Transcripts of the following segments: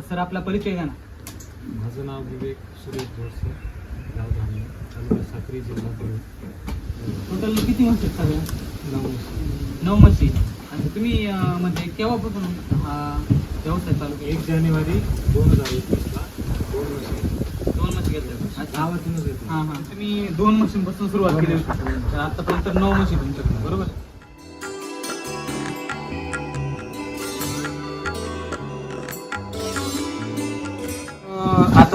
Sir आपला परिचय द्या ना. माझं नाव विवेक सुरेश जोडसे गाव धामणे तालुका साक्री जिल्हा टोटल किती म्हशी आहेत सगळ्या? नाव नऊ म्हशी आणि तुम्ही अं, म्हणजे केव्हापासून हा व्यवसाय चालू केला? एक जानेवारी दोन हजार एकवीसला दोन वर्ष. दोन म्हशी घेतल्या अच्छा. गावातूनच येतो हां हां. तुम्ही दोन मशीनपासून सुरुवात केली. होती तर आतापर्यंत नऊ मशीन तुमच्याकडे बरोबर?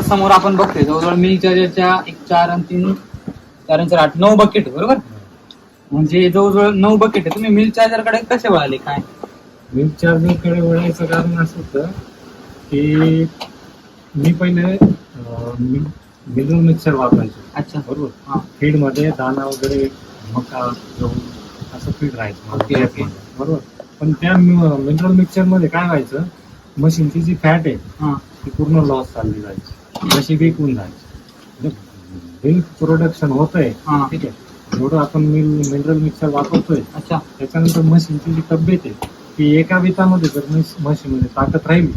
समोर आपण बघतोय. जवळजवळ मिल चार्जरच्या एक चार आणि तीन चार आणि चार आठ नऊ बकेट बरोबर? म्हणजे जवळजवळ नऊ बकेट आहे. तुम्ही मिल चार्जरकडे कसे वळाले? काय? मिल्क चार्जिंगकडे वळायचं कारण असं होतं की मी पहिले मिनरल मिक्सर वापरायचो. अच्छा. बरोबर? हा. फीडमध्ये दाना वगैरे मका गहू असं फीड राहायचं. मध्ये, बरोबर? पण त्या मिनरल मिक्सरमध्ये काय व्हायचं? मशीनची जी फॅट आहे हा. ती पूर्ण लॉस चालली जायची. जशी विकून जायची मिल्क प्रोडक्शन होतंय हा. ठीक आहे. जेवढं आपण मिल मिनरल मिक्सर वापरतोय. अच्छा. त्याच्यानंतर मशीनची जी तब्येत आहे ती एका वितामध्ये जर मशीनमध्ये ताकद राहिली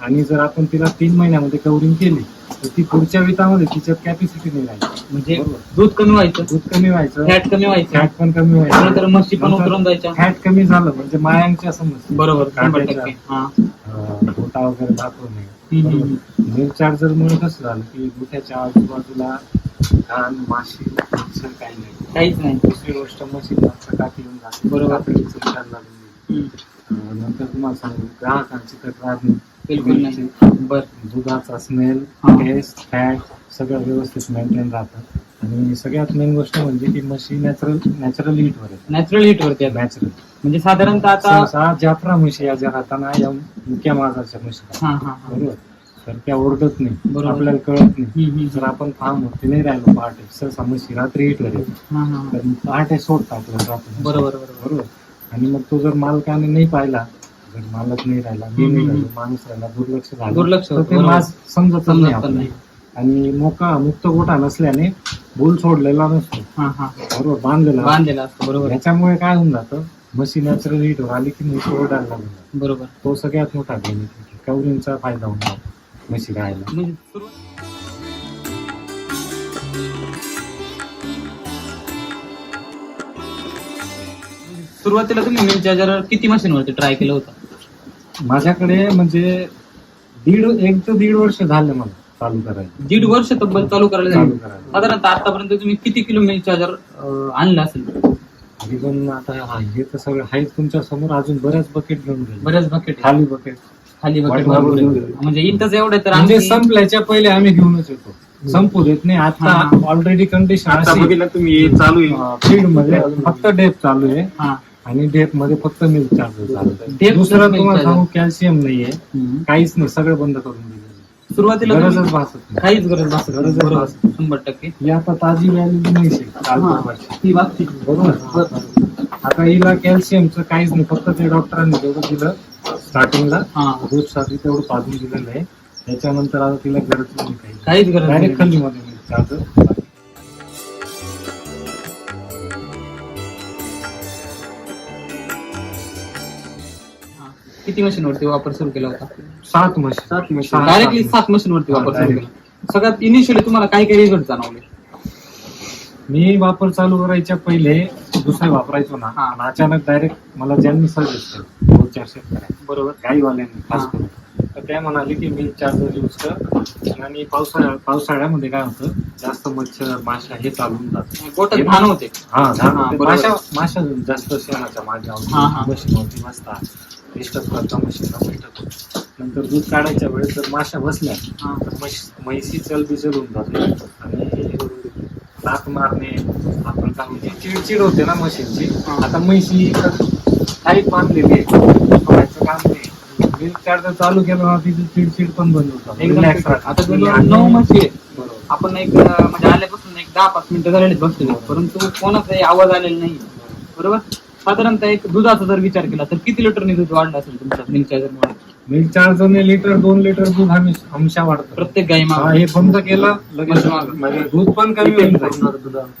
आणि जर आपण तिला तीन महिन्यामध्ये कवरिंग केली तर ती पुढच्या वितामध्ये तिच्यात कॅपॅसिटी नाही राहिली. म्हणजे. दूध कमी व्हायचं. दूध कमी व्हायचं. फॅट कमी व्हायचं. फॅट पण कमी व्हायचं. म्हशी पण उतरून जायच्या. फॅट कमी झालं म्हणजे मायांच्या समस्या. बरोबर हा. गोटा वगैरे दाखवणे हम्म, हम्म, हम्म. मिल्क चार्जर मुळे कसं झालं की गुट्याच्या आजूबाजूला घाण माशी मच्छर काही नाही. काहीच नाही. दुसरी गोष्ट मशीनला चकाकी येऊन जाते. बरोबर. लागून नंतर तुम्हाला सांगू ग्राहकांची तक्रार बिलकुल नाही बर दुधाचा स्मेल. टेस्ट फॅट सगळं व्यवस्थित मेंटेन राहतं आणि सगळ्यात मेन गोष्ट म्हणजे की म्हशी नॅचरल नॅचरल हीटवर आहे नॅचरल हिट वरती. नॅचरल म्हणजे साधारणतः आता सहसा जाफरा म्हशी या ज्या राहताना या मुक्या माझाच्या म्हशी राहतात. हा हा हा बरोबर तर त्या ओरडत नाही बरोबर. आपल्याला कळत नाही हम्म, हम्म. जर आपण फार्म वरती नाही राहिलो पहाटे सहसा म्हशी रात्री हिटवर येतो हा, हा, हा. तर पहाटे सोडतात आपल्याला रात्री. बरोबर बरोबर बरोबर आणि मग तो जर मालकाने नाही पाहिला जर मालक नाही राहिला मी नाही हम्म. राहिलो माणूस राहिला दुर्लक्ष झालं दुर्लक्ष तर होतं, ते बरोबर. मास समजत नाही पण आपल्याला. नाही आणि मोका मुक्त गोठा नसल्याने भूल सोडलेला नसतो हा हा बरोबर बांधलेला असतो. बांधलेला असतो बरोबर याच्यामुळे काय होऊन जातं म्हशी नॅचरल हीटवर आली की म्हशी ओरडायला लागून. बरोबर तो सगळ्यात मोठा बेनिफिट कवरिंगचा फायदा होऊन जातो म्हशी राहायला म्हणजे सुरुवातीला तुम्ही मिल चार्जर किती मशीन वरती ट्राय केलं होतं? माझ्याकडे म्हणजे दीड एक ते दीड वर्ष झाले मला चालू करायला. दीड वर्ष तब्बल चालू करायला चालू झालं करायला. साधारणतः आतापर्यंत तुम्ही किती किलो मिल चार्जर आणलं असेल? पण आता हा हे तर सगळं आहेच तुमच्यासमोर अजून बऱ्याच बकेट घेऊन गेले. बरेच बकेट खाली बकेट खाली बकेट भरपूर आहे. म्हणजे इथंच एवढं तर म्हणजे आमची- संपल्याच्या पहिले आम्ही घेऊनच येतो. संपू देत नाही. आता हा. ऑलरेडी कंडिशन आता अशी बघितलं तुम्ही चालू आहे. फील्डमध्ये फक्त डेप चालू आहे. हा. आणि डेपमध्ये फक्त मिल्क चार्जर चालू आहे Depth दुसरं तुम्हाला. सांगू कॅल्शियम नाहीये. काहीच नाही सगळं बंद करून दिलं सुरुवातीला गरजच भासत नाही काहीच गरज भासत नाही. गरजच बरोबर. भासत. शंभर टक्के ही आता ताजी व्हॅल्यू नाही हा. ती बरोबर आता हिला कॅल्शियमचं काहीच नाही फक्त ते डॉक्टरांनी तेवढं दिलं स्टार्टिंगला हा दूधसाठी तेवढं पाजून दिलेलं आहे त्याच्यानंतर आता तिला गरज नाही काही काहीच गरज नाही. डायरेक्ट खल्ली मध्ये चार्जर किती मशीन वरती वापर सुरू केला होता सात म्हशी सात. सहा- डायरेक्टली सात सात मशीन वरती हा, वापर सुरू. केला सगळ्यात इनिशियली तुम्हाला काय काय रिझल्ट जाणवले मी वापर चालू करायच्या पहिले दुसरे वापरायचो ना हा. आणि अचानक डायरेक्ट मला ज्यांनी सजेस्ट केलं दोन चार शेतकऱ्या बरोबर गाईवाल्यांनी खास हा. करून तर त्या म्हणाले की मी चार्जर यूज कर आणि पावसाळ्या पावसाळ्यामध्ये काय होतं जास्त मच्छर माशा हे चालून जात गोटात घाण होते हा हा. बरोबर. माशा माशा जास्त शेणाच्या हा, हा. माझ्या मशीनवरती बसतात डिस्टर्ब करता मशीनला बैठक नंतर दूध काढायच्या वेळेस जर माशा बसल्या हा. तर म्हैस- म्हैसी चल बिचल होऊन जाते आणि दात मारणे आपण काही जी चिडचिड होते ना म्हशींची. आता म्हैसी टाईप बांधलेली आहे काम नाही मिल्क चार्जर चालू केलं ना तिची चिडचिड पण बंद. राहतात. आता नऊ म्हशी आहेत. आपण एक म्हणजे आल्यापासून एक दहा पाच मिनिटं झालेले बसलेलो परंतु कोणाचाही आवाज आलेला नाही बरोबर साधारणतः एक दुधाचा जर विचार केला तर किती लिटरनी दूध वाढलं असेल तुमच्या मिल्क चार्जर मिल्क चार्जरने लिटर दोन लिटर दूध आम्ही अंशा वाढतो. प्रत्येक गाई हा, मागे. हे बंद केलं लगेच मागं. म्हणजे दूध पण कमी होईल.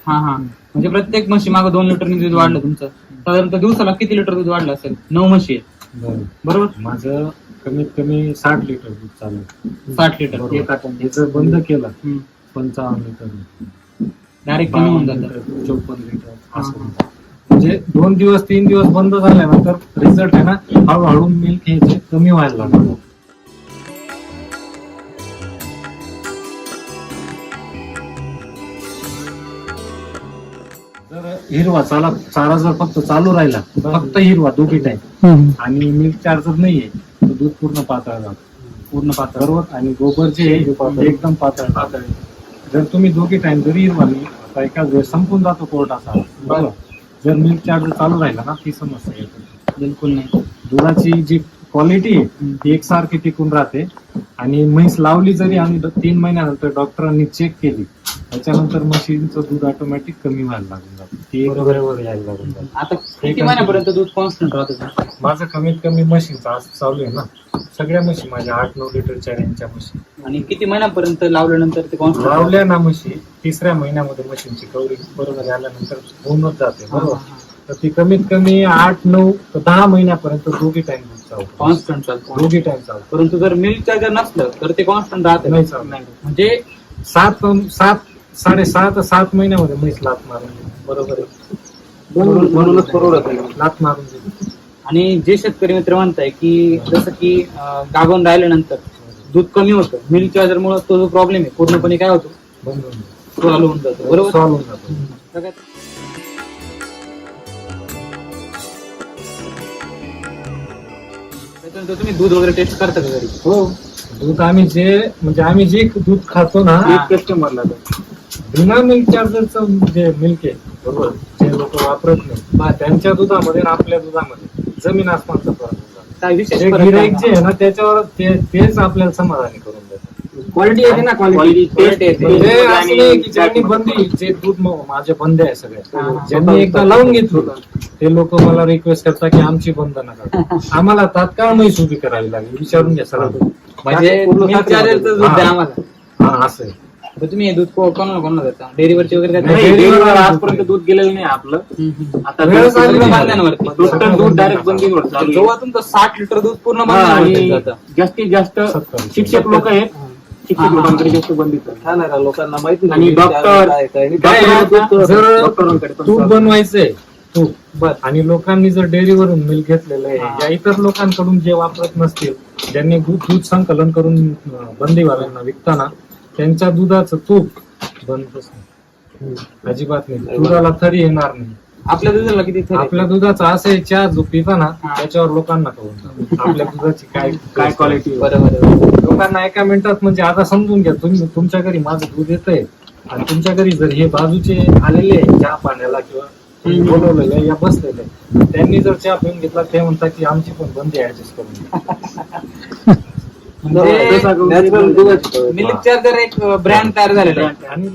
हा हा. म्हणजे प्रत्येक म्हशी मागे दोन लिटरनी दूध वाढलं तुमचं. साधारणतः दिवसाला किती लिटर दूध वाढलं असेल? नऊ म्हशी आहेत. बरोबर. बरोबर? माझं कमीत कमी साठ लिटर दूध चालू आहे. साठ लिटर. बरोबर. एका टन हे जर बंद केलं पंचावन्न लिटर. डायरेक्ट कमी होऊन जातं. चौपन्न लिटर असं. म्हणजे दोन दिवस तीन दिवस बंद झाल्यानंतर रिझल्ट आहे ना हळूहळू मिल्क हे जे कमी व्हायला लागलं. जर हिरवा चाला चारा जर फक्त चालू राहिला फक्त हिरवा दोघी टाइम आणि मिल्क चार्जर नाहीये तर दूध पूर्ण पातळ पूर्ण पातळ आणि गोबर जे आहे एकदम पातळ पातळ जर तुम्ही दोघी टाइम जरी हिरवा मिल्क एका वेळेस संपून जातो कोर्टाचा बरोबर? जर मिल्क चार्जर चालू राहिला ना ती समस्या येते. बिलकुल नाही. दुधाची जी क्वालिटी आहे ती एकसारखी टिकून राहते. आणि म्हैस लावली जरी आम्ही तीन महिन्यानंतर डॉक्टरांनी चेक केली त्याच्यानंतर म्हशीचं दूध ऑटोमॅटिक कमी व्हायला लागून जातं. ती एक बरोबर यायला लागून जातं. आता किती महिन्यापर्यंत दूध कॉन्स्टंट राहत होतं माझं कमीत कमी मशीनचं आज चालू आहे ना. सगळ्या म्हशी माझ्या आठ नऊ लिटरच्या रेंजच्या म्हशी. आणि किती महिन्यापर्यंत लावल्यानंतर ते कॉन्स्टंट लावल्या ना म्हशी तिसऱ्या महिन्यामध्ये मशीनची कवरी बरोबर आल्यानंतर होऊनच जाते बरोबर? तर ती कमीत कमी आठ नऊ दहा महिन्यापर्यंत दोघी टाइम चालतं कॉन्स्टंट चालतो. दोघी टाइम चालतं परंतु जर मिल्क चार्जर नसलं तर ते कॉन्स्टंट राहत. नाही चालत. म्हणजे सात सात साडेसहा ते सात महिन्यामध्ये म्हैस लात मारून. बरोबर आहे. म्हणून- म्हणूनच परवडत नाही. लात मारून देईल. आणि जे शेतकरी मित्र म्हणताय की जसं की अं, गाभण राहिल्यानंतर दूध कमी होतं. मिल्क चार्जर मुळे तो जो प्रॉब्लेम आहे पूर्णपणे काय होतो? बंद होऊन. सॉल्व्ह होऊन जातो. बरोबर? Solve होऊन जातो. सगळ्यात- त्याच्यानंतर तुम्ही दूध वगैरे टेस्ट करता का घरी हो दूध आम्ही जे म्हणजे आम्ही जे दूध खातो ना. एक कस्टमरला बिना मिल्क चार्जरचं जे मिल्क आहे बरोबर जे लोक वापरत नाही त्यांच्या दुधामध्ये आणि आपल्या दुधामध्ये जमीन आसमानचा फरक होता. काय विशेष जे फरक गिराईक? जे आहे ना त्याच्यावर ते तेच आपल्याला समाधानी करून देतात क्वालिटी येते ना क्वालिटी Quality येते. असं नाही की ज्यांनी बंदी जे दूध म- माझे बंद आहे हा, सगळे. ज्यांनी एकदा लावून घेतलं ते लोक मला रिक्वेस्ट करतात की आमची बंद नका आम्हाला तात्काळ म्हैस उभी करावी लागेल विचारून घ्या सर म्हणजे दूध द्या आम्हाला हा असं आहे तर तुम्ही हे दूध को- कोणाला कोणाला देता डेअरीवरची वगैरे देता? नाही, डेअरीवर आजपर्यंत. दूध गेलेलं नाही आपलं हम्म, हम्म. आता वेळ दूध चालली पूर्ण आहे. बांधण्यावरती. टोटल दूध डायरेक्ट बंदीवर चालू आहे. जेव्हा तुमचं साठ लिटर दूध पूर्ण हा, बांधण्यावरती आणि जातं. जास्तीत जास्त सत्तर. शिक्षक लोक आहेत हा. शिक्षक लोकांकडे जास्त बंदी चालू. लोकांना माहिती आणि डॉक्टर काय आहे, जर डॉक्टरांकडे पण तूप. बनवायचंय तूप बर आणि लोकांनी जर डेअरीवरून मिल्क घेतलेलं आहे हा. या इतर लोकांकडून जे वापरत नसतील ज्यांनी दूध दूध संकलन करून अं, बंदीवाल्यांना विकताना त्यांच्या दुधाचं तूप बनतच नाही अजिबात नाही दुधाला थरी येणार नाही आपल्या दुधाला किती थर आहे? आपल्या दुधाचा असं आहे चहा जो पिता ना हा. त्याच्यावर लोकांना कळून जातं. आपल्या दुधाची काय काय क्वालिटी बरोबर आहे. लोकांना एका मिनिटात म्हणजे आता समजून घ्या तुम्ही तुमच्या घरी माझं दूध येतंय. आणि तुमच्या घरी जर हे बाजूचे आलेले आहे चहा पाण्याला किंवा तुम्ही बोलवलेले आहे या बसलेले आहे, त्यांनी जर चहा पिऊन घेतला ते म्हणतात की आमची पण बंदी ऍडजस्ट करून द्या. म्हणजे मिल्क चार्जर एक ब्रँड तयार झालेला आहे. आणि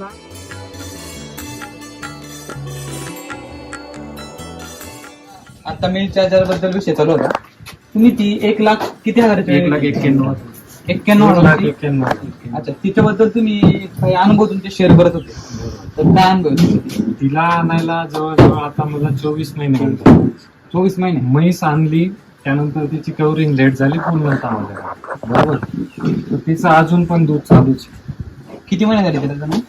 आता मिल्क चार्जरबद्दल विषय चालू होता तुम्ही ती एक लाख किती हजार एक लाख एक्क्याण्णव एक्क्याण्णव अच्छा तिच्याबद्दल तुम्ही काही अनुभव तुमचे शेअर करत होते. तर काय अनुभव तुमचे? तिला आणायला जवळजवळ आता मला चोवीस महिने झाले. चोवीस महिने? म्हैस आणली त्यानंतर तिची कवरिंग लेट झाली पूर्णतामध्ये बरोबर? तर तिचं अजून पण दूध चालूच आहे. किती महिने झाले त्याला जणू?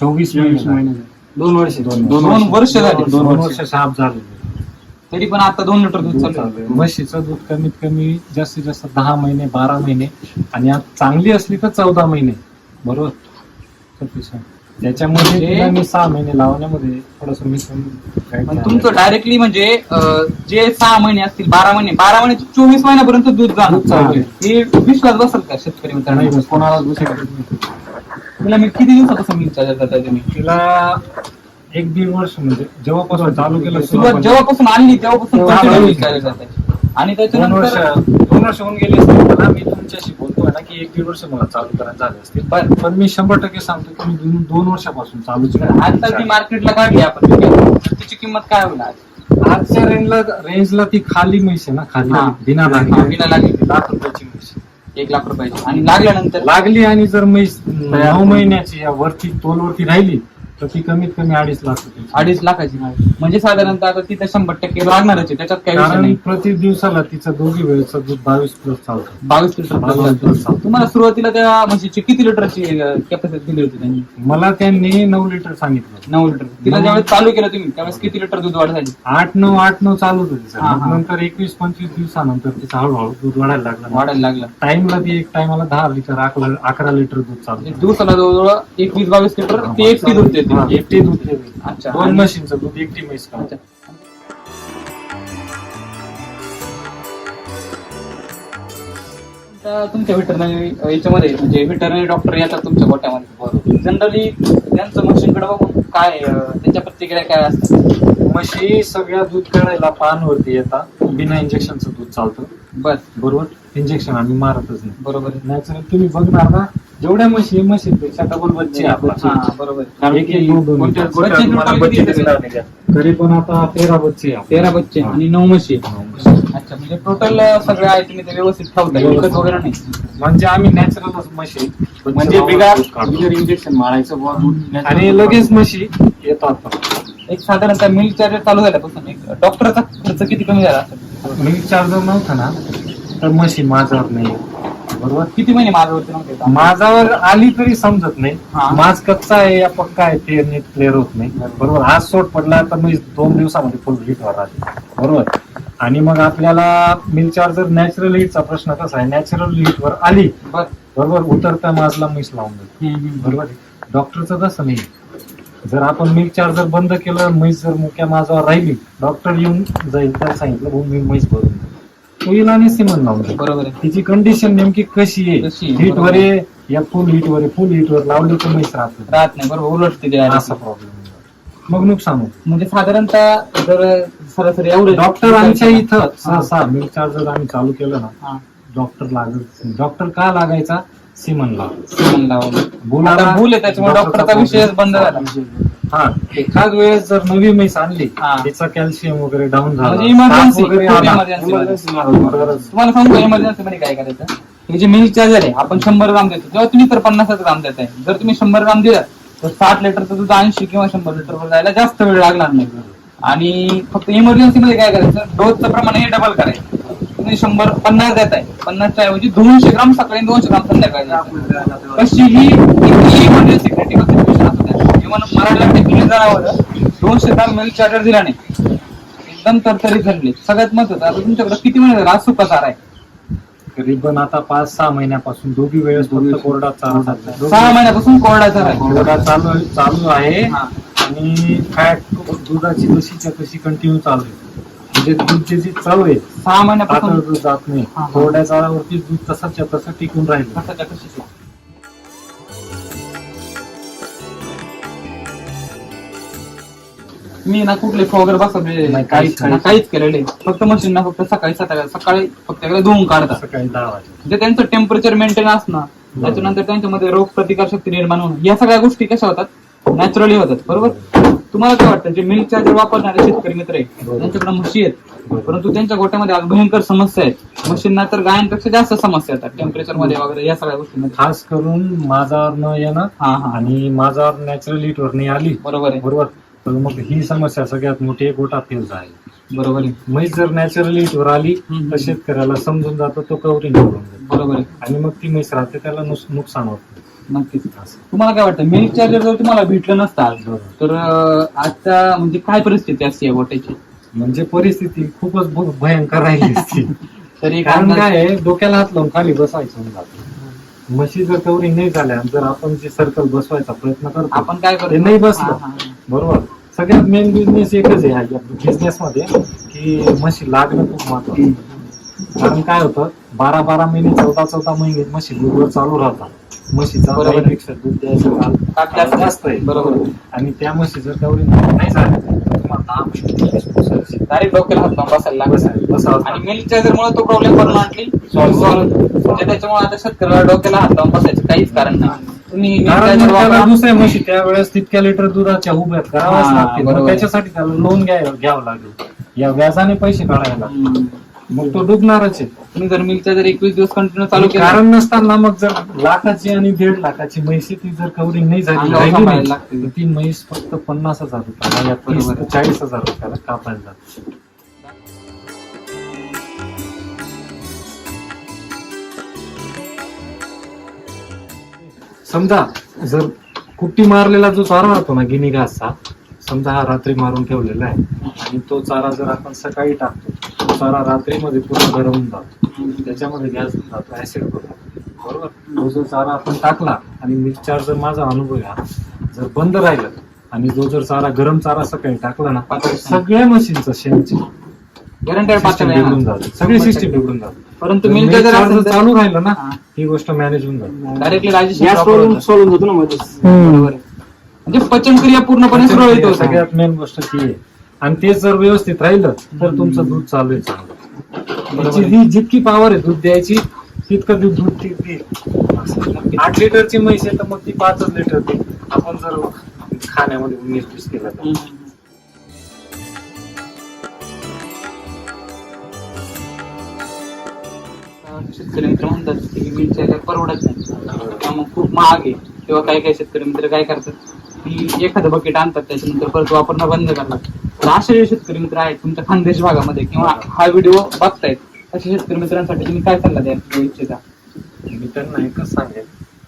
चोवीस महिने झाले. दोन वर्ष. दोन दोन वर्ष झाली. दोन वर्ष साफ झाले तरी पण आता दोन लिटर दूध चालू आहे. म्हशीचं दूध कमीत कमी जास्तीत जास्त दहा महिने बारा महिने आणि आज चांगली असली तर चौदा महिने बरोबर. त्याच्यामध्ये म्हणजे- तिला मी सहा महिने लावण्यामध्ये थोडस मी पण तुमचं डायरेक्टली म्हणजे अं, जे सहा महिने असतील बारा महिने बारा महिने चोवीस महिन्यापर्यंत दूध दूध चालू जाणार आहे. हे विश्वास बसल का शेतकरी मित्रांनो कोणाला दुसऱ्या नाही. तुला मी किती दिवसापासून चार्जर करताय तुम्ही तिला एक दीड वर्ष म्हणजे जेव्हापासून चालू केलं सुरुवात जेव्हापासून आणली तेव्हापासून तेव्हा continue आणि दोन वर्ष त्याच्यानंतर दोन वर्ष होऊन गेले असतील मला मी तुमच्याशी बोलतोय ना की एक दीड वर्ष मला चालू करायला झाले असतील. पण पण मी शंभर टक्के सांगतो की मी दोन- दोन वर्षापासून चालूच आता ती मार्केटला काढली आपण. तर तिची किंमत काय होईल आज? आजच्या रेंजला रेंजला ती खाली म्हैस आहे ना खाली हा. बिना हा, लागली. बिना लागली. लाख रुपयाची म्हैस एक लाख रुपयाची. आणि लागल्यानंतर? लागली आणि जर म्हैस नऊ महिन्याची या वरती तोलवरती राहिली तर ती कमीत कमी अडीच लाख रुपये. अडीच लाखाची म्हणजे साधारणतः आता तिथे शंभर टक्के लागणारच आहे त्याच्यात काही विषय कारण नाही. प्रति दिवसाला तिचं दोघी वेळेचं दूध बावीस प्लस चालतं. बावीस लिटर बावीस. तुम्हाला सुरुवातीला त्या म्हशीची किती लिटरची कॅपॅसिटी दिली होती त्यांनी? मला त्यांनी नऊ लिटर सांगितलं. नऊ लिटर. तिला. ज्यावेळेस चालू केलं तुम्ही त्यावेळेस किती लिटर दूध वाढ झाली आठ नऊ आठ नऊ चालू होतं तिचं. हा, मग. नंतर एकवीस पंचवीस दिवसानंतर तिचं हळूहळू दूध वाढायला लागलं. वाढायला लागलं. टाइमला ती एक टाइमाला दहा लिटर अकरा अकरा लिटर दूध म्हणजे चालतं. दिवसाला जवळजवळ एकवीस बावीस लिटर ती एकटी दूध देते. हा, एकटी दूध देते. अच्छा. दोन मशीनचं दूध एकटी म्हैस काढते. आता तुमच्या व्हेटरनरी याच्यामध्ये म्हणजे व्हेटरनरी डॉक्टर येतात तुमच्या गोट्यामध्ये. जनरली त्यांचं मशीनकडे बघून काय अं, त्यांच्या प्रतिक्रिया काय असतात? म्हशी सगळ्या दूध काढायला पानवरती येतात. बिना इंजेक्शनचं दूध चालतं. बस बरोबर? इंजेक्शन आम्ही मारतच नाही बरोबर आहे. नॅचरल तुम्ही बघणार ना जेवढ्या म्हशी म्हशीपेक्षा डबल बच्चे आहे आपला हा बरोबर आहे. कारण एक की एक दोन दोन कोणत्या- बच्चे कोणत्या तुम्हाला किती बच्चे येतात? दिसणार नाही त्यात. तरी पण आता तेरा बच्चे आहे. तेरा बच्चे हा. आणि नऊ म्हशी. अच्छा म्हणजे टोटल सगळे आहे तुम्ही ते व्यवस्थित ठेवता व्यवस्थित. विकत वगैरे नाही म्हणजे आम्ही नॅचरलच म्हशी बच्चे म्हणजे बिगार इंजेक्शन मारायचं बुवा दूध आणि लगेच म्हशी येतात पण. एक साधारणतः मिल्क चार्जर चालू झाल्यापासून एक डॉक्टरचा खर्च किती कमी झाला असेल मिल्क चार्जर नव्हता ना तर म्हशी माझ्यावर नाही. बरोबर? किती महिने माझ्यावरती नव्हते का? माझावर आली तरी समजत नाही. हा. माझ कच्चा आहे या पक्का आहे ते नीट क्लिअर होत नाही. बरोबर? आज सोड पडला तर मी दोन दिवसामध्ये फुल हिट राहते बरोबर? आणि मग आपल्याला मिल्क चार्जर नॅचरल हिटचा प्रश्न कसा आहे? नॅचरल हिट वर आली. बर. बरोबर? उतरता माझला म्हैस लावून देतो. बरोबर? डॉक्टरचं तसं नाही. जर आपण मिल्क चार्जर बंद केलं म्हैस जर मुक्या माझ्यावर राहिली डॉक्टर येऊन जाईल त्याला सांगितलं भाऊ मी म्हैस भरून देतो. तो येईल आणि सिमन लावून बरोबर आहे. तिची कंडिशन नेमकी कशी कशी आहे? आहे, हिट वर बरोबर. आहे. या फुल हिट वर फुल हिट वर लावली तर म्हैस राहत. नाही. राहत नाही बरोबर. उलट आहे असा प्रॉब्लेम मग नुकसान होतं म्हणजे साधारणतः जर सरासरी एवढं डॉक्टर आमच्या इथं सहसा मिल्क चार्जर आम्ही चालू केलं ना. हा. डॉक्टर लागत डॉक्टर का लागायचा? सिमन लागायचा सिमन लावलं बुलाला- आता भूल आहे त्याच्यामुळे डॉक्टरचा विषयच बंद झाला. हा एखाद वेळेस जर नवी म्हैस आणली हा. तिचा कॅल्शियम वगैरे डाऊन झाला म्हणजे emergency, ताप वगैरे खूप आला, emergency मध्ये. emergency मध्ये तरच तुम्हाला सांगू इमर्जन्सी मध्ये काय करायचं? हे जे मिल्क चार्जर आहे आपण शंभर ग्राम देतो. तेव्हा तुम्ही तर पन्नासच ग्राम देताय. जर तुम्ही शंभर ग्राम दिला तर साठ लिटरचं दूध ऐंशी किंवा शंभर लिटर वर जायला जास्त वेळ लागणार नाही. आणि फक्त इमर्जन्सी मध्ये काय करायचं? डोसचं प्रमाण हे डबल करायचं. तुम्ही शंभर पन्नास देताय पन्नासच्या ऐवजी दोनशे ग्राम सकाळी दोनशे ग्राम संध्याकाळी टेक्निकल जनावर दोनशे ग्राम मिल्क चार्जर दिला नाही. एकदम तरतरीत झाले सगळ्यात महत्वाचं आता तुमच्याकडे किती महिने झाला? आज सुका चारा आहे. करीबन आता पाच सहा महिन्यापासून दोघी वेळेस फक्त कोरडा चालू झाला. सहा महिन्यापासून कोरडा चारा आहे. कोरडा चालू आहे- चालू आहे. आणि फॅट दुधाची जशीच्या तशी कंटिन्यू चालू आहे? म्हणजे दूधची जी चव आहे सहा आता महिन्यापासून दूध जात नाही. हा, हा. कोरड्या चाळावरती दूध तसंच्या तसं टिकून राहिलं. मी ना कुठले वगैरे बसवले नाही, काहीच काहीच- काहीच केलेले फक्त मशीन ना फक्त सकाळी सकाळी सकाळी फक्त एकदा धुवून काढतात सकाळी दहा वाजता. म्हणजे त्यांचं टेम्परेचर मेंटेन असणं त्याच्यानंतर त्यांच्यामध्ये रोग प्रतिकार शक्ती निर्माण होणं. या सगळ्या गोष्टी कशा होतात? नॅचरली होतात. बरोबर? तुम्हाला काय वाटतं? जे मिल्क चार्जर वापरणारे शेतकरी मित्र आहेत. त्यांच्याकडे म्हशी आहेत परंतु त्यांच्या गोट्यामध्ये आज भयंकर समस्या आहेत. म्हशींना तर गायांपेक्षा जास्त समस्या येतात टेम्परेचरमध्ये वगैरे या सगळ्या गोष्टींमध्ये खास करून माझावर न येणं हा हा. आणि माझावर नॅचरल हिटवर नाही आली बरोबर आहे. बरोबर. तर मग ही समस्या सगळ्यात मोठी गोटा फेल आहे बरोबर आहे. म्हैस जर नॅचरल हिटवर आली. तर शेतकऱ्याला समजून जातो तो कवरी निवडून देतो. बरोबर आहे. आणि मग ती म्हैस राहते त्याला नुकसान होत. नक्कीच तुम्हाला काय वाटतं मिल्क चार्जर जर तुम्हाला भेटलं नसतं आज तर अं, आजच्या म्हणजे काय परिस्थिती असते या गोट्याची? म्हणजे परिस्थिती खूपच भ- भयंकर राहिली असती. तरी कारण काय आहे, डोक्याला हात लावून खाली बसायचं जातं म्हशी जर कवरिंग नाही झाल्या जर आपण जे सर्कल बसवायचा प्रयत्न करतो आपण काय करतो? नाही बसलं. हा, हा. बरोबर? सगळ्यात मेन बिझनेस एकच आहे बिझनेस मध्ये की म्हशी लागणं खूप महत्वाचं. आहे. कारण काय होतं बारा बारा महिने चौदा चौदा महिने म्हशी दूधवर चालू राहतात म्हशीचा बरोबर. गाईपेक्षा दूध द्यायचं काल जास्त जास्त आहे बरोबर आणि त्या म्हशी जर कवरिंग नाही झाली तर तुम्हाला दहा महिने वीस वर्षाची डायरेक्ट डोक्याला हात लावून बसायला लागतो बसायला- बसावंच आणि लागतं. मिल्क चार्जर मुळे तो प्रॉब्लेम परमनंटली सॉल्व्ह म्हणजे त्याच्यामुळे आता शेतकऱ्याला डोक्याला हात लावून बसायचं काहीच कारण नाही तुम्ही milk कारण charger मग त्याला वापरा. दुसऱ्या म्हशी त्यावेळेस तितक्या लिटर दुधाच्या उभ्यात कराव्याच हा, लागतील मग बरोबर. त्याच्यासाठी त्याला लोन घ्यावं घ्यावं लागेल या व्याजाने पैसे काढायला लागतील. हम्म. मग तो डुबणारच आहे तुम्ही जर मिल चार्जर एकवीस दिवस कंटिन्यू चालू केला कारण नसताना मग जर लाखाची आणि दीड लाखाची म्हैसी ती जर कव्हरिंग नाही झाली सांभाळायला लागते. तर ती म्हैस फक्त पन्नास हजार रुपयाला या तीस बरोबर ते आहे. चाळीस हजार रुपयाला कापायला जाते समजा जर कुट्टी मारलेला जो चारा राहतो ना गिनी घासचा समजा हा रात्री मारून ठेवलेला आहे आणि तो चारा जर आपण सकाळी टाकतो चारा रात्रीमध्ये पूर्ण गरम होऊन जातो. त्याच्यामध्ये गॅस होऊन जातो ऍसिड बरोबर? तो जर चारा आपण टाकला आणि मिल्क चार्जर माझा अनुभव आहे हा, जर बंद राहिलं आणि जो जर चारा गरम चारा सकाळी टाकला ना. सगळ्या मशीनचं शेणची बिघडून जाते. सगळी सिस्टीम बिघडून जाते. परंतु जर मिल तर- चालू राहिलं ना हा. गोष्ट मॅनेज होऊन जाते. डायरेक्टली राजेश सॉल्व्ह होतो. ना बरोबर. म्हणजे पचनक्रिया पूर्णपणे होत. सगळ्यात मेन गोष्ट ती आहे. आणि तेच जर व्यवस्थित राहिलं तर तुमचं दूध चालू आहे चांगलं. त्याची जी जितकी पॉवर आहे दूध द्यायची तितकं दूध दूध ती देईल आठ लिटरची म्हैस आहे तर मग ती पाचच लिटर देईल आपण जर खाण्यामध्ये पीस केलं तर. शेतकरी मित्र म्हणतात की चार्जर परवडत नाही मग खूप महाग आहे. किंवा काही काही शेतकरी मित्र काय करतात की एखादं बकेट आणतात त्याच्यानंतर परत वापरणं बंद करतात. असे जे शेतकरी मित्र आहेत तुमच्या खानदेश भागामध्ये किंवा हा व्हिडिओ बघतायत अशा शेतकरी मित्रांसाठी तुम्ही काय सल्ला द्या देऊ इच्छिता? मी त्यांना एकच सांगेल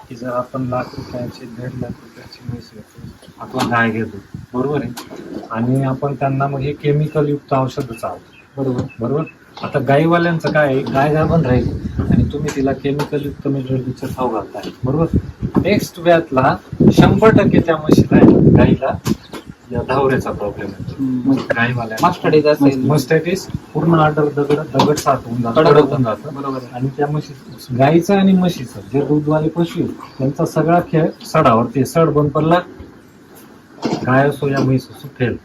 की जर आपण लाख रुपयाची दीड लाख रुपयाची म्हैस घेतो आपण गाय घेतो बरोबर आहे? आणि आपण त्यांना मग हे केमिकल युक्त औषध चालतो बरोबर. बरोबर? आता गाईवाल्यांचं काय आहे, गाय गाभण राहील आणि तुम्ही तिला केमिकल युक्त मिनरलचं खाऊ घालताय बरोबर? नेक्स्ट व्यातला शंभर टक्के त्या म्हशीला गाईला धावऱ्याचा प्रॉब्लेम असेल. मस्टॅटिस पूर्ण आर्डर दगड दगड साठ होऊन जातं कडक कडक होऊन होतं. जातं. बरोबर आहे. आणि त्या म्हशी गाईचं आणि म्हशीचं जे दूधवाले पशु आहेत, त्यांचा सगळा खेळ सडावरती सड बंद पडला गाय असो या म्हैस असो फेल.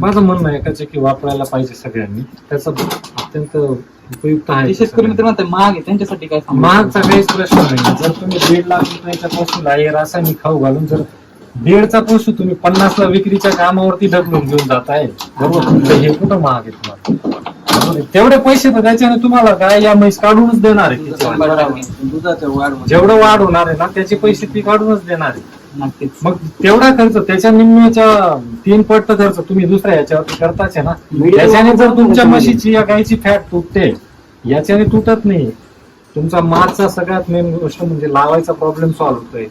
माझं म्हणणं आहे एकाचे की वापरायला पाहिजे सगळ्यांनी. त्याचं अत्यंत उपयुक्त आहे शेतकरी मित्र म्हणतात महाग आहे त्यांच्यासाठी काय सांगू? महागचा काहीच प्रश्न नाही. जर तुम्ही दीड लाख रुपयाच्या हे रासायनिक खाऊ घालून जर दीडचा पशु तुम्ही पन्नासला विक्रीच्या कामावरती ढकलून घेऊन जाताय. बरोबर? हे कुठं महाग आहे तुम्हाला? तेवढे पैसे तर त्याच्याने तुम्हाला काय या म्हैस काढूनच देणार आहे. दुधाचं वाढ जेवढं वाढ होणार आहे ना त्याचे पैसे ती काढूनच देणार आहे. मग तेवढा खर्च त्याच्या निम्म्याच्या तीन पट खर्च तुम्ही दुसऱ्या याच्यावरती करताच आहे ना. त्याच्याने जर तुमच्या. म्हशीची या गायची फॅट तुटते याच्याने तुटत नाही तुमचा मारचा सगळ्यात मेन गोष्ट म्हणजे लावायचा प्रॉब्लेम सॉल्व्ह होतोय.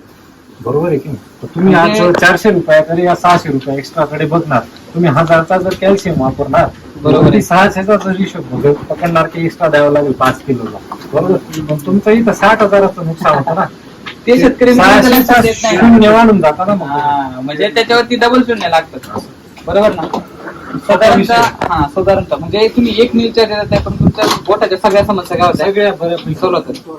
बरोबर आहे की नाही? तर तुम्ही आज म्हणजे- चारशे रुपयाकडे या सहाशे रुपया एक्स्ट्रा कडे बघणार. तुम्ही हजारचा जर कॅल्शियम वापरणार बरोबर आहे. सहाशेचा जर हिशोब पकडणार की एक्स्ट्रा द्यावं लागेल पाच किलोला. बरोबर? मग तुमचं इथं साठ हजाराचं नुकसान होतं ना. ते शेतकरी सहाशेचा नाही. ना. शून्य वाढून जातं ना मग. हा, म्हणजे त्याच्यावरती डबल शून्य लागतात बरोबर ना? साधारणतः हा साधारणतः. म्हणजे तुम्ही एक चार्ज देत आहे पण तुमच्या बोटाच्या सगळ्या समस्या काय होत्या सगळ्या बऱ्यापैकी. सॉल्व्ह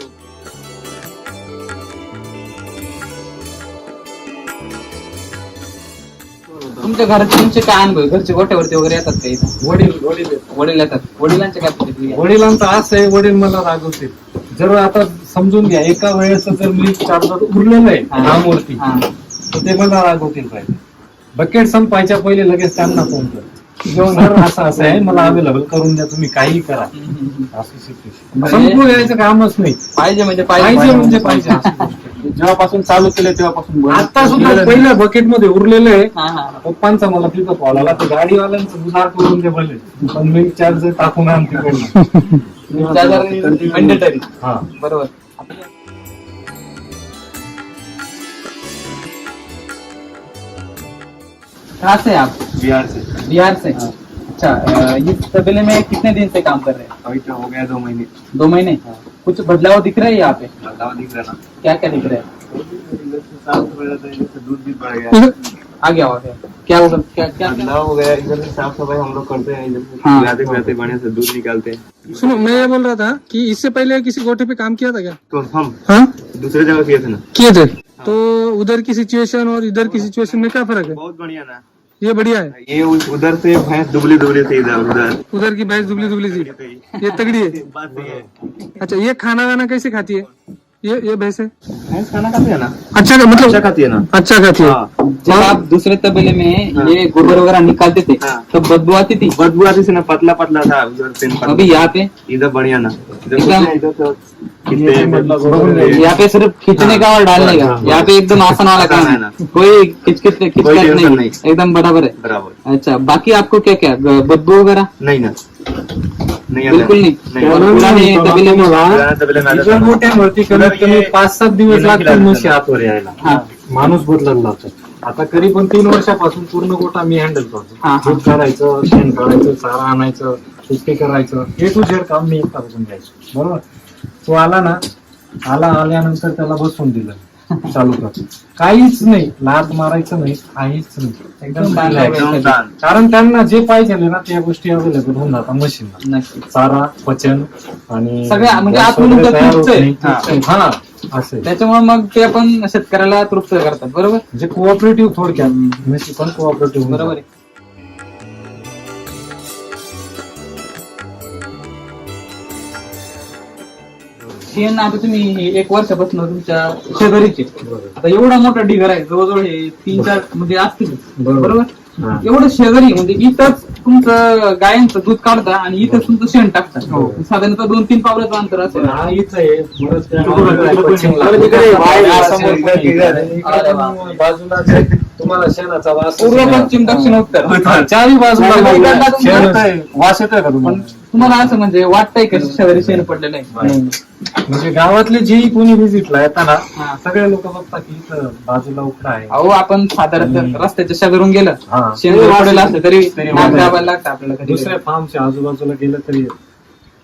तुमच्या घरात तुमचे काय अनुभव? घरचे गोट्यावरती वगैरे येतात का इथं वडील वडील आहेत. वडील येतात वडिलांच्या काय प्रतिक्रिया वडिलांचं असं आहे वडील मला रागवतील जर आता समजून घ्या एका वेळेस जर मी चार्जर उरलेलं आहे हा. रामवरती हा. तर ते मला रागवतील पाहिजे बकेट संपायच्या पहिले लगेच त्यांना फोन कर सर असं असं आहे मला अवेलेबल करून द्या तुम्ही काही करा हम्म, हम्म, हम्म. असं situation. संपू कामच नाही पाहिजे म्हणजे पाहिजे म्हणजे पाहिजे गोष्ट आहे. जेव्हापासून चालू केलं तेव्हापासून. आता सुद्धा पहिल्या बकेटमध्ये उरलेलं आहे. हा हा. पप्पांचा मला तिथं कॉल आला तर गाडीवाल्यांचं दुधार करून दे भले पण मी चार्जर टाकून आण तिकडनं चार्जर मॅन्डेटरी हा. बरोबर. कहाँ से हैं आप. बिहार से बिहार से अच्छा इस तबेले में कितने दिन से काम कर रहे हैं? अभी तो हो गया दो महीने। दो महीने? कुछ बदलाव दिख रहा है यहाँ पे? बदलाव दिख रहा ना। क्या क्या दिख रहा है? इधर से साफ़ हो जाता है इधर से दूध भी बढ़ गया आ गया गया क्या होगा क्या क्या? बदलाव हो गया इधर से साफ़ सफ़ाई हम लोग करते हैं इधर से हाँ। पिलाते पिलाते बढ़िया से दूध निकालते हैं। सुनो मैं ये बोल रहा था कि इससे पहले किसी गोठे पे काम किया था क्या? तो हम हाँ? दूसरे जगह किए थे ना। किए थे? तो उधर की सिचुएशन और इधर की सिचुएशन में क्या फ़र्क है? बहुत बढ़िया ना। ये बढ़िया है। ये उधर से भैंस दुबली दुबली थी इधर उधर। उधर की भैंस दुबली दुबली थी ये तगड़ी है। बात है। अच्छा ये खाना वाना कैसे खाती है? ये ये भैंस। है भैंस खाना खाती है ना? अच्छा का अच्छा मतलब खाती है ना? अच्छा खाती है। हाँ। जब आप दूसरे तबेले में ये गोबर वगैरह निकालते थे हाँ। तो बदबू आती थी? बदबू आती थी ना पतला पतला था उधर अभी यहाँ पे? इधर बढ़िया ना। इधर तो मतलब है। यहाँ पे सिर्फ़ खींचने का और डालने का। हाँ। यहाँ पे एकदम आसान वाला काम है। है ना। कोई खिचकिच कोई नहीं। एकदम बराबर है। बराबर। अच्छा बाकी आपको क्या क्या बदबू वगैरह? नहीं ना। बिल्कुल। नहीं. कमीत कमी पाच सात दिवस म्हशी. आतवर यायला. हा. माणूस बदलला जातो. आता कधी पण तीन वर्षापासून पूर्ण गोटा मी हँडल करतो. हा. दूध काढायचं शेण काढायचं चारा आणायचं सुट्टी करायचं. हे टू झेड काम मी एकटा बसून घ्यायचो. बरोबर? तो आला ना आला आल्यानंतर त्याला बसून दिलं. चालू कर काहीच नाही. लाद मारायचं नाही काहीच नाही. एकदम छान. कारण त्यांना जे पाहिजे ना त्या गोष्टी अवेलेबल होऊन जातात मशीनला नक्की चारा पचन आणि सगळ्या म्हणजे आतून वगैरे तयार होत. नाही. हा. असं. आहे. त्याच्यामुळे मग ते आपण शेतकऱ्याला तृप्त करतात. बरोबर? म्हणजे कोऑपरेटिव्ह थोडक्यात. म्हशी पण कोऑपरेटिव्ह बरोबर आहे. शेण आता तुम्ही हे एक वर्षापासून तुमच्या शेजारीचे आता एवढा मोठा ढिगर आहे जवळजवळ हे तीन चार म्हणजे असतील. बरोबर. बरोबर? हा. एवढं शेजारी म्हणजे इथंच तुमचं गायांचं दूध काढता आणि इथंच तुमचं शेण टाकता. हो. साधारणतः दोन तीन पावलाचं अंतर असेल. हा इथं आहे बरंच काय तिकडं- बाहेर हा, समोर पण. इकडे आहे. तुम्हाला शेणाचा वास पूर्व पश्चिम दक्षिण उत्तर. चारही बाजूला शेण-. वास येतोय का पण तुम्हाला तुम्हाला असं म्हणजे वाटतंय का शेजारी शेण पडलेलं आहे म्हणजे गावातले जे कोणी व्हिजिटला येताना हा. सगळे लोक बघतात की इथं बाजूला उकडा आहे. अहो आपण साधारण रस्त्याच्या शेजारून गेलं. हा. शेण जर पडेल असलं तरी तरी नाक वाटेल. दाबायला लागतं आपल्याला कधी. दुसऱ्या फार्मच्या आजूबाजूला गेलं तरी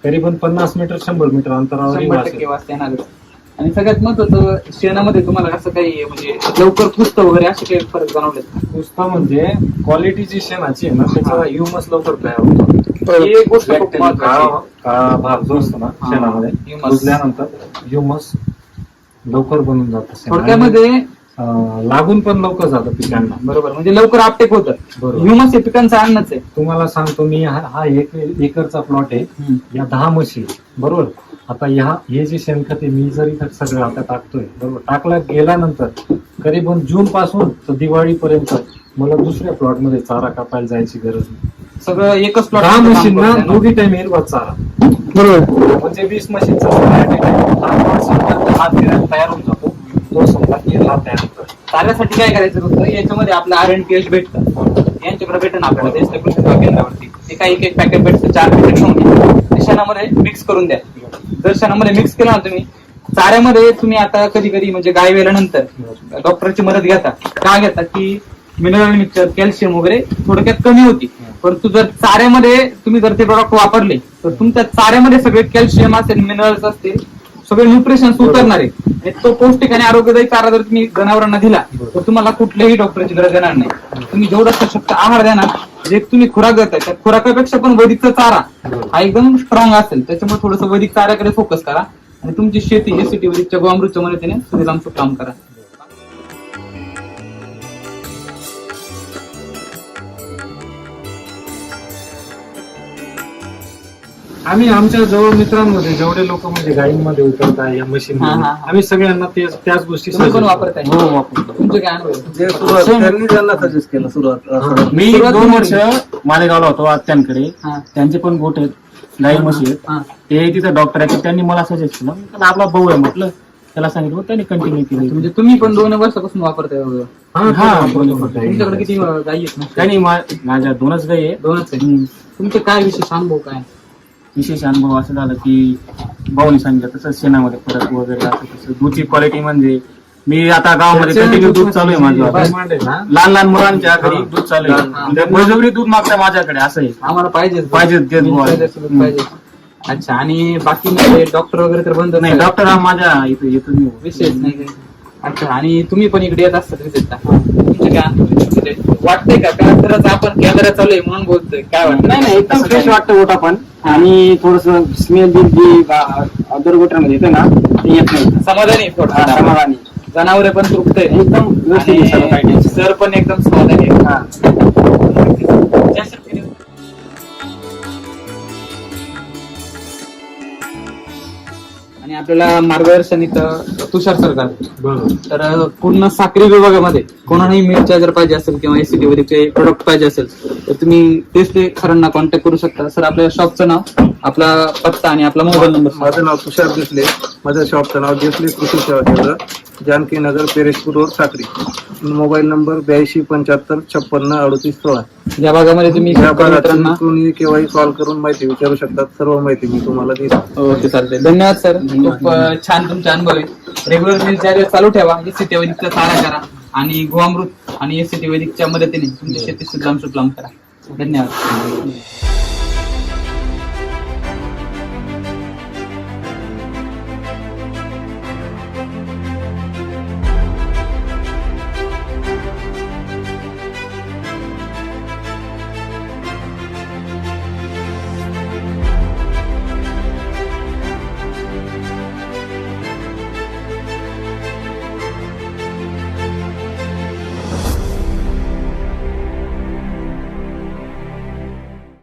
तरी पण पन्नास मीटर शंभर मीटर अंतरावर शंभर टक्के वास येणारच. आणि सगळ्यात महत्वाचं शेणामध्ये तुम्हाला कसं काही म्हणजे लवकर फुस्त वगैरे असे काही फरक जाणवले नुसतं म्हणजे क्वालिटी जी शेणाची आहे ना त्याचा ह्युमस लवकर तयार होतो ही एक गोष्ट खूप महत्वाची आहे. काळा काळा भाग जो असतो ना हा. शेणामध्ये Humus. ह्युमस लवकर बनून जातं शेण. थोडक्यामध्ये अं, लागून पण लवकर जातं पिकांना बरोबर म्हणजे लवकर आपटेक होतं बरोबर. ह्युमस हे पिकांचं अन्नच आहे तुम्हाला सांगतो मी हा हा एक एकरचा प्लॉट आहे या दहा म्हशी आहेत. बरोबर आता ह्या हे जे शेणखत आहे मी जर इथं सगळं आता टाकतोय बरोबर? टाकला गेल्यानंतर करीबन जून पासून तर दिवाळीपर्यंत मला दुसऱ्या प्लॉटमध्ये चारा कापायला जायची गरज नाही. सगळं एकच प्लॉट दहा म्हशींना दोघी टाइम हिरवा चारा. बरोबर. म्हणजे वीस फिरायला तयार होऊन जातो. तो समजा हिरवा तयार होतो चाऱ्यासाठी काय करायचं फक्त? याच्यामध्ये आपलं आर एन टी भेटतं. यांच्याकडे भेटतं आपल्याला? ते काही एक एक पॅकेट भेटतं चार पॅकेट घेऊन शेणामध्ये मिक्स करून द्या. जर शेणामध्ये मिक्स केला ना तुम्ही चाऱ्यामध्ये तुम्ही आता कधी कधी म्हणजे गाय वेल्यानंतर डॉक्टरची मदत घेता. का घेता की मिनरल मिक्सर कॅल्शियम वगैरे थोडक्यात कमी होती. परंतु जर चाऱ्यामध्ये तुम्ही जर ते प्रॉडक्ट वापरले तर तुमच्या चाऱ्यामध्ये सगळे कॅल्शियम असेल मिनरल्स असतील सगळे न्यूट्रिशन्स उतरणार. आहे आणि तो पौष्टिक आणि आरोग्यदायी चारा जर तुम्ही जनावरांना दिला तर तुम्हाला कुठल्याही डॉक्टरची गरज येणार नाही. तुम्ही जेवढा सशक्त आहार द्या ना जे तुम्ही खुराक देताय त्या खुराकापेक्षा पण वैदिकचा चारा हा एकदम स्ट्रॉंग असेल. त्याच्यामुळे थोडंसं वैदिक चाऱ्याकडे फोकस करा. आणि तुमची शेती एसीटी वैदिकच्या गोअमृतच्या मदतीने सुविधांचं काम करा. आम्ही आमच्या जवळ मित्रांमध्ये जेवढे लोक म्हणजे गायींमध्ये उतरताय या मशीन हा, हा, हा. आम्ही सगळ्यांना तेच त्याच गोष्टी तुम्ही पण. हो वापरतो तुमचे काय अनुभव? जे सुरुवात त्यांनी सजेस्ट केलं सुरुवात असं. मी सुरुवात दोन वर्ष मालेगावला होतो आत्यांकडे हा. त्यांचे पण गोट आहेत गाई म्हशी आहेत हा. ते तिथं डॉक्टर आहेत त्यांनी मला सजेस्ट केलं पण आपला भाऊ आहे म्हटलं त्याला सांगितलं मग त्यांनी कंटिन्यू केली म्हणजे तुम्ही पण दोन वर्षापासून वापरताय वगैरे. हा, हा, बरोबर. तुमच्याकडे किती अं, गायी आहेत ना? त्यांनी मा- माझ्या दोनच गाई आहे दोनच आहे हम्म. तुमचे काय विशेष अनुभव काय विशेष अनुभव असं झाला की भाऊनी सांगितलं तसं शेणामध्ये फरक वगैरे असं तसं. दूधची क्वालिटी म्हणजे मी आता गावामध्ये कंटिन्यू दूध चालू आहे माझं आता. आहे ना? लहान लहान मुलांच्या घरी दूध चालू आहे. म्हणजे बळजबरी दूध मागता माझ्याकडे असं आहे. आम्हाला पाहिजे पाहिजे, बुवा. पाहिजे अच्छा आणि बाकी म्हणजे डॉक्टर वगैरे तर बंद नाही डॉक्टर हा माझ्या इथं येतो नाही. विशेष नाही काही. अच्छा आणि तुम्ही पण इकडे येत असतात तुमचे काय? म्हणजे वाटतंय का? का खरंच आपण कॅमेरा चालू आहे म्हणून बोलतोय. काय वाटतं नाही नाही एकदम फ्रेश वाटतं गोटा पण. आणि थोडस स्मेल जी अदर गोट्यामध्ये येतं ना ते येत नाही. समाधानी थोडं. समाधानी. जनावरे पण तृप्त आहे. एकदम व्यवस्थित आहे सर्व काही आणि tension. सर पण एकदम समाधानी आहे. हा. आपल्याला मार्गदर्शन इथं तुषार सरकार. बरोबर तर पूर्ण साक्री विभागामध्ये कोणालाही मिल्क चार्जर पाहिजे असेल किंवा एसीटी वरीचे प्रोडक्ट पाहिजे असेल तर तुम्ही तेच ते सरांना कॉन्टॅक्ट करू शकता. सर आपल्या शॉपचं नाव आपला पत्ता आणि आपला मोबाईल नंबर माझं नाव तुषार देसले माझ्या शॉपचं नाव देसले कृषी सेवा केंद्र. Janaki Nagar Pereshpur road Sakri. Mobile number ब्याऐंशी पंच्याहत्तर छप्पन्न अडतीस सोळा. या भागामध्ये तुम्ही या शेतकरी भागात मित्रांना कोणी केव्हाही कॉल करून माहिती विचारू शकतात सर्व माहिती मी तुम्हाला देईल ओके चालतंय. धन्यवाद सर. खूप अं, छान तुमचे अनुभव आहे. रेग्युलर चार्जर चालू ठेवा. एसीटी वैदिकचा चारा करा. आणि गोअमृत आणि एसीटी वैदिकच्या मदतीने तुमची शेती सुद्धा सुटलाम करा. धन्यवाद.